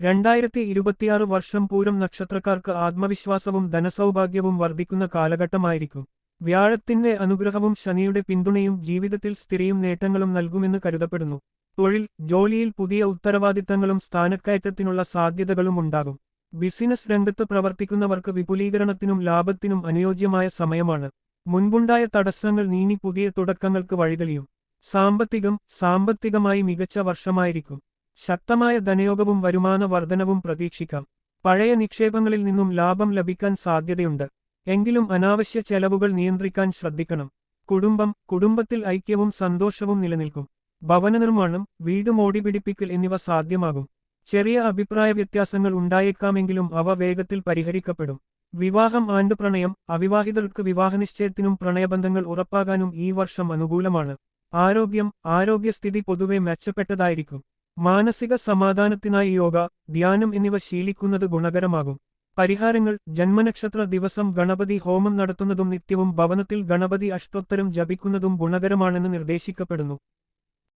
രണ്ടായിരത്തി ഇരുപത്തിയാറ് വർഷം പൂരം നക്ഷത്രക്കാർക്ക് ആത്മവിശ്വാസവും ധനസൗഭാഗ്യവും വർദ്ധിക്കുന്ന കാലഘട്ടമായിരിക്കും. വ്യാഴത്തിന്റെ അനുഗ്രഹവും ശനിയുടെ പിന്തുണയും ജീവിതത്തിൽ സ്ഥിരയും നേട്ടങ്ങളും നൽകുമെന്ന് കരുതപ്പെടുന്നു. തൊഴിൽ ജോലിയിൽ പുതിയ ഉത്തരവാദിത്തങ്ങളും സ്ഥാനക്കയറ്റത്തിനുള്ള സാധ്യതകളും ഉണ്ടാകും. ബിസിനസ് രംഗത്ത് പ്രവർത്തിക്കുന്നവർക്ക് വിപുലീകരണത്തിനും ലാഭത്തിനും അനുയോജ്യമായ സമയമാണ്. മുൻപുണ്ടായ തടസ്സങ്ങൾ നീങ്ങി പുതിയ തുടക്കങ്ങൾക്ക് വഴിതെളിയും. സാമ്പത്തികം സാമ്പത്തികമായി മികച്ച വർഷമായിരിക്കും. ശക്തമായ ധനയോഗവും വരുമാന വർധനവും പ്രതീക്ഷിക്കാം. പഴയ നിക്ഷേപങ്ങളിൽ നിന്നും ലാഭം ലഭിക്കാൻ സാധ്യതയുണ്ട്. എങ്കിലും അനാവശ്യ ചെലവുകൾ നിയന്ത്രിക്കാൻ ശ്രദ്ധിക്കണം. കുടുംബം കുടുംബത്തിൽ ഐക്യവും സന്തോഷവും നിലനിൽക്കും. ഭവന നിർമ്മാണം വീട് മോടിപിടിപ്പിക്കൽ എന്നിവ സാധ്യമാകും. ചെറിയ അഭിപ്രായ വ്യത്യാസങ്ങൾ ഉണ്ടായേക്കാമെങ്കിലും അവ വേഗത്തിൽ പരിഹരിക്കപ്പെടും. വിവാഹം ആണ്ടുപ്രണയം അവിവാഹിതർക്ക് വിവാഹനിശ്ചയത്തിനും പ്രണയബന്ധങ്ങൾ ഉറപ്പാകാനും ഈ വർഷം അനുകൂലമാണ്. ആരോഗ്യം ആരോഗ്യസ്ഥിതി പൊതുവെ മെച്ചപ്പെട്ടതായിരിക്കും. മാനസിക സമാധാനത്തിനായി യോഗ ധ്യാനം എന്നിവ ശീലിക്കുന്നത് ഗുണകരമാകും. പരിഹാരങ്ങൾ ജന്മനക്ഷത്ര ദിവസം ഗണപതി ഹോമം നടത്തുന്നതും നിത്യവും ഭവനത്തിൽ ഗണപതി അഷ്ടോത്തരം ജപിക്കുന്നതും ഗുണകരമാണെന്ന് നിർദ്ദേശിക്കപ്പെടുന്നു.